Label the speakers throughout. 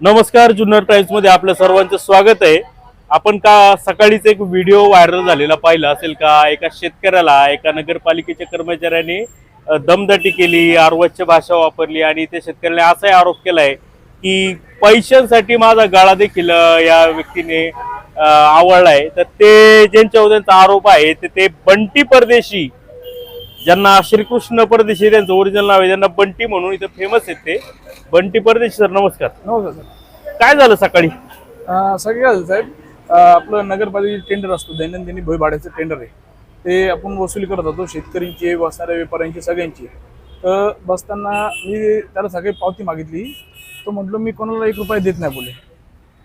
Speaker 1: नमस्कार जुन्नर टाइम्समध्ये आपलं सर्वांचं स्वागत आहे. आपण का सकाळीच एक व्हिडिओ व्हायरल झालेला पाहिला असेल का? एका शेतकऱ्याला एका नगरपालिकेच्या कर्मचाऱ्याने दमदाटी केली आरवच्य भाषा वापरली आणि त्या शेतकऱ्याने असाही आरोप केलाय की पैशांसाठी माझा गाळा देखील या व्यक्तीने आवडला आहे तर ते ज्यांच्यावर त्यांचा आरोप आहे ते बंटी परदेशी ज्यांना श्रीकृष्ण परदेशी त्यांचं ओरिजिनल नाव आहे ज्यांना बंटी म्हणून इथं फेमस आहेत ते. बंटी परदेशी सर नमस्कार.
Speaker 2: नमस्कार सर.
Speaker 1: काय झालं सकाळी?
Speaker 2: सगळं झालं साहेब? अं, आपलं नगरपालिकेचे टेंडर असतो दैनंदिनी भोय भाड्याचं टेंडर आहे. ते आपण वसुली करत होतो शेतकऱ्यांची बसणाऱ्या व्यापाऱ्यांची सगळ्यांची. तर बसताना मी त्याला सगळी पावती मागितली. तो म्हटलं मी कोणाला एक रुपया देत नाही बोले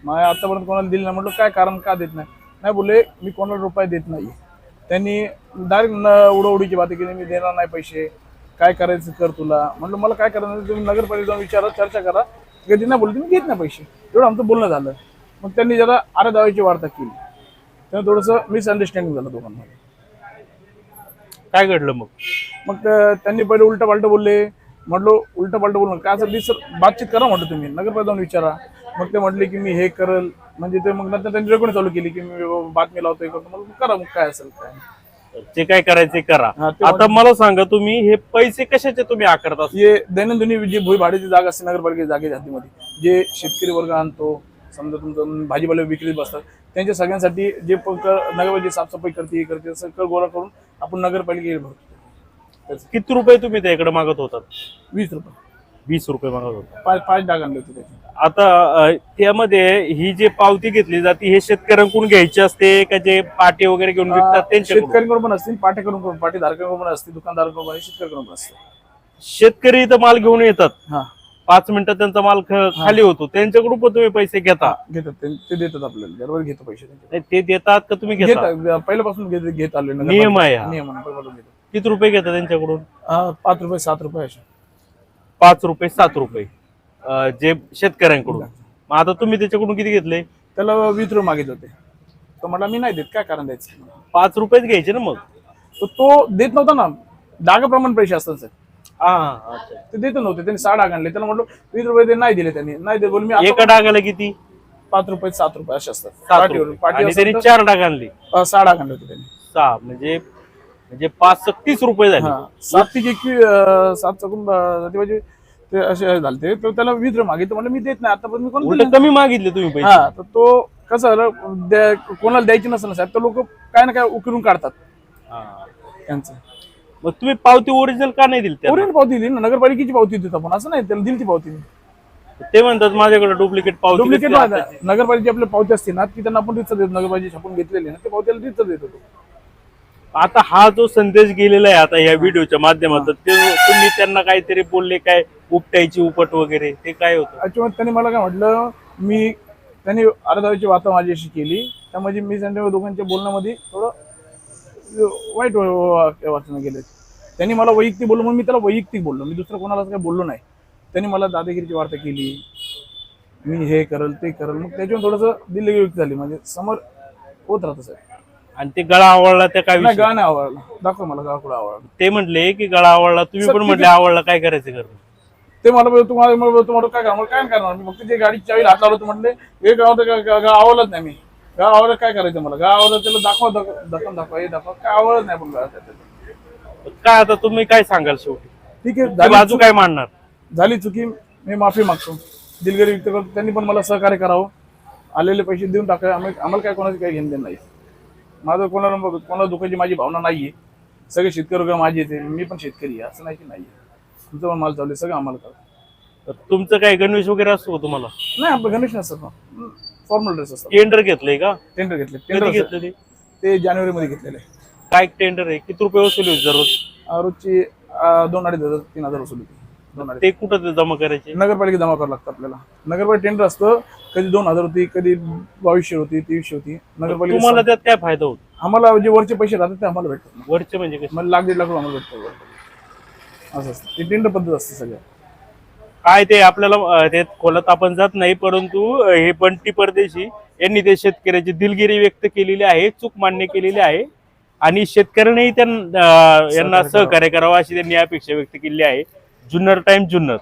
Speaker 2: मग आतापर्यंत कोणाला दिली नाही. म्हटलं काय कारण? का देत नाही? नाही बोले मी कोणाला रुपये देत नाही त्यांनी डायरेक्ट उडवडीची बात केली मी देणार नाही पैसे काय करायचं कर तुला. म्हटलं मला काय करायचं तुम्ही नगरपालिका जाऊन विचारा चर्चा करा. कधी नाही बोलले तुम्ही घेत नाही पैसे. एवढं आमचं बोलणं झालं. मग त्यांनी जरा आरे दावायची वार्ता केली. तेव्हा थोडंसं मिसअंडरस्टँडिंग झालं दोघांमध्ये.
Speaker 1: काय घडलं मग?
Speaker 2: मग त्या- त्यांनी पहिले उलट पालट बोलले. म्हटलो उलट पालट बोलणं काय असं सर बातचीत करा म्हटलं तुम्ही. नगरपालिका जाऊन विचारा. मग ते म्हटले की मी हे करल म्हणजे ते मग नंतर त्यांनी रेकॉर्डिंग चालू केली की मी बातमी लावतोय करतो मग करा मग काय असेल काय?
Speaker 1: जे काय करायचे करा.
Speaker 2: हा, ते
Speaker 1: आता मला सांगा तुम्ही हे पैसे कशाचे तुम्ही आकारता
Speaker 2: हे दैनंदिनी जी भोई भाड्याची जागा असते नगरपालिकेच्या जागेच्या हद्दीमध्ये जे शेतकरी वर्ग आणतो समजा तुमचं भाजीपाला विक्रीत बसतात त्यांच्या सगळ्यांसाठी जे प- क- नगरपालिका करते करते हे करते कर गोळा करून आपण नगरपालिकेला भरतो.
Speaker 1: किती रुपये तुम्ही त्याकडे मागत होतात?
Speaker 2: वीस रुपये.
Speaker 1: वीस रुपये मागत होता.
Speaker 2: पाच पाच डाग आणले होते त्याचे.
Speaker 1: आता अ, त्यामध्ये ही जी पावती घेतली जाते हे शेतकऱ्यांकडून घ्यायची असते का जे पाटे वगैरे घेऊन विकतात त्यांच्याकडून?
Speaker 2: शेतकऱ्यांकडून पण असतील पाटेकडून पण पाटीधारकांकडून पण असतील दुकानदाराकडून पण शेतकऱ्यांकडून पण असते
Speaker 1: शेतकरी इथं माल घेऊन येतात.
Speaker 2: हा.
Speaker 1: पाच मिनिटात त्यांचा माल ख- खाली होतो. त्यांच्याकडून पण तुम्ही पैसे घेता.
Speaker 2: घेतात. ते ते देतात आपल्याला. दरवेळी घेतो पैसे त्यांचे
Speaker 1: नाही, ते देतात का तुम्ही घेता?
Speaker 2: घेतात. पहिल्यापासून घेत घेत आले
Speaker 1: नियम आहे हा.
Speaker 2: नियम आहे, पहिल्यापासून घेतो.
Speaker 1: किती रुपये घेता त्यांच्याकडून?
Speaker 2: पाच रुपये सात रुपये असे
Speaker 1: पाच रुपये सात रुपये अ, जे शेतकऱ्यांकडून. मग आता तुम्ही त्याच्याकडून किती घेतले?
Speaker 2: त्याला वीस रुपये मागितले होते. तो म्हटला मी नाही देत काय कारण द्यायचं?
Speaker 1: पाच रुपयेच घ्यायचे ना मग?
Speaker 2: तर तो देत नव्हता ना. डागाप्रमाणे पैसे असतात सर.
Speaker 1: हा अच्छा.
Speaker 2: ते देत नव्हते त्यांनी सहा डाग आणले. त्याला म्हटलं वीस रुपये ते नाही दिले त्यांनी. नाही देत बोल मी आता
Speaker 1: एका डागाला किती?
Speaker 2: पाच रुपये सात रुपये असे असतात.
Speaker 1: सात
Speaker 2: पाटीवर
Speaker 1: रुपये.
Speaker 2: पाटी
Speaker 1: आणि
Speaker 2: असेल
Speaker 1: त्यांनी
Speaker 2: तर,
Speaker 1: चार डाग आणली.
Speaker 2: अं, सहा डाग आणले होते त्यांनी.
Speaker 1: सहा म्हणजे म्हणजे पाच तीस रुपये झाले.
Speaker 2: सात अं, सात चकून ते म्हणजे ते असे झाले ते तर त्याला रुपये मागितले. म्हणजे मी देत नाही. आता पण मी कोण
Speaker 1: कमी मागितले तुम्ही पैसे.
Speaker 2: हा तर तो कसं झालं कोणाला द्यायची नसेल ना साहेब तर लोक काय ना काय उकरून काढतात.
Speaker 1: हा.
Speaker 2: त्यांचं.
Speaker 1: मग तुम्ही पावती ओरिजिनल का नाही दिली?
Speaker 2: ओरिजिनल पावती दिली ना. नगरपालिकेची पावती देतो आपण. असं नाही त्याला दिली ती पावती.
Speaker 1: ते म्हणतात माझ्याकडे डुप्लिकेट पावती
Speaker 2: डुप्लिकेट. नगरपालिकेची आपली पावती असते ना ती त्यांना आपण रितसर देतो. नगरपालिकेची छापून घेतलेली ना ते पावतीला रितसर देतो तो.
Speaker 1: आता हा जो संदेश गेलेला आहे आता या व्हिडिओच्या माध्यमातून ते तुम्ही त्यांना काहीतरी बोलले काय? उपटायची उपट वगैरे ते काय होतं?
Speaker 2: त्याच्यामुळे त्यांनी मला काय म्हटलं मी त्यांनी अर्धाची वार्ता माझ्याशी केली. त्यामध्ये मी त्यांच्या दोघांच्या बोलण्यामध्ये थोडं वाईट वाचन वाचणं गेले त्यांनी मला वैयक्तिक बोललो म्हणून मी त्याला वैयक्तिक बोललो. मी दुसरं कोणालाच काही बोललो नाही. त्यांनी मला दादागिरीची वार्ता केली. मी हे करल ते करल. मग त्याच्यावर थोडंसं दिल्ली व्यक्त झाली. म्हणजे समोर होत राहतं साहेब
Speaker 1: आणि ते गळा आवडला त्या काय
Speaker 2: नाही
Speaker 1: विषय?
Speaker 2: गाणं आवडलं. दाखव मला गाव कुठं आवडलं?
Speaker 1: ते म्हटले की गळा आवडला. तुम्ही पण म्हटले आवडला काय करायचं करणं
Speaker 2: ते मला तुम्हाला मला म्हटलं काय करणार? काय करणार? मी फक्त जे गाडीची चावी हात लावलं म्हटले हे गाव तर गा- गा- गाव आवडलंच नाही मी. गाव आवडलं काय करायचं मला? गाव आवडलं त्याला दाखवा दाखव दाखव दाखवा हे दाखवा. काय आवडत नाही पण गावात त्याचं.
Speaker 1: काय आता तुम्ही काय सांगाल शेवटी?
Speaker 2: ठीक आहे
Speaker 1: ती
Speaker 2: झाली
Speaker 1: बाजू काय मांडणार?
Speaker 2: झाली चुकी मी माफी मागतो. दिलगिरी व्यक्त करतो. त्यांनी पण मला सहकार्य करावं. आलेले पैसे देऊन टाका आम्ही आम्हाला काय कोणाचे काही घेणं देणं नाही. माझं कोणाला कोणाला दुखाची माझी भावना नाहीये. सगळे शेतकरी वर्ग माझे येते मी पण शेतकरी आहे. असं नाही की नाही तुमचं पण माल चालू आहे, सगळं आम्हाला करा
Speaker 1: तर तुमचं काय गणवेश वगैरे असतो का तुम्हाला?
Speaker 2: नाही आपलं गणेश नसतात ना. फॉर्मल ड्रेस असतात
Speaker 1: टेंडर घेतलंय का?
Speaker 2: टेंडर घेतले
Speaker 1: कधी
Speaker 2: टेंडर
Speaker 1: घेतलं ते?
Speaker 2: ते जानेवारीमध्ये घेतलेले आहे.
Speaker 1: काय टेंडर आहे? किती रुपये वसुली होती दररोज?
Speaker 2: अं, रोजची अं, दोन अडीच हजार तीन हजार वसूल होती दोन अडीच
Speaker 1: ते कुठं ते जमा करायचे?
Speaker 2: नगरपालिका जमा करावं लागतं आपल्याला. नगरपालिका टेंडर असतं. कधी दोन हजार होती कधी बावीसशे होती तेवीसशे होती. नगरपालिका
Speaker 1: तुम्हाला त्यात काय फायदा होतो?
Speaker 2: आम्हाला जे वरचे पैसे राहतात ते आम्हाला भेटतात.
Speaker 1: वरचे म्हणजे कसं?
Speaker 2: मला लाख दीड लाख रुपये आम्हाला भेटतात असं असतं. ते टेंडर पद्धत असते सगळं.
Speaker 1: काय ते आपल्याला अं, ते खोलात आपण जात नाही परंतु अं, हे बंटी परदेशी यांनी ते शेतकऱ्याची दिलगिरी व्यक्त केलेली आहे चूक मान्य केलेली आहे. आणि शेतकऱ्यांनाही त्यांना यांना. सहकार्य करावं. अशी त्यांनी अपेक्षा व्यक्त केली आहे. जुन्नर टाइम जुन्नर.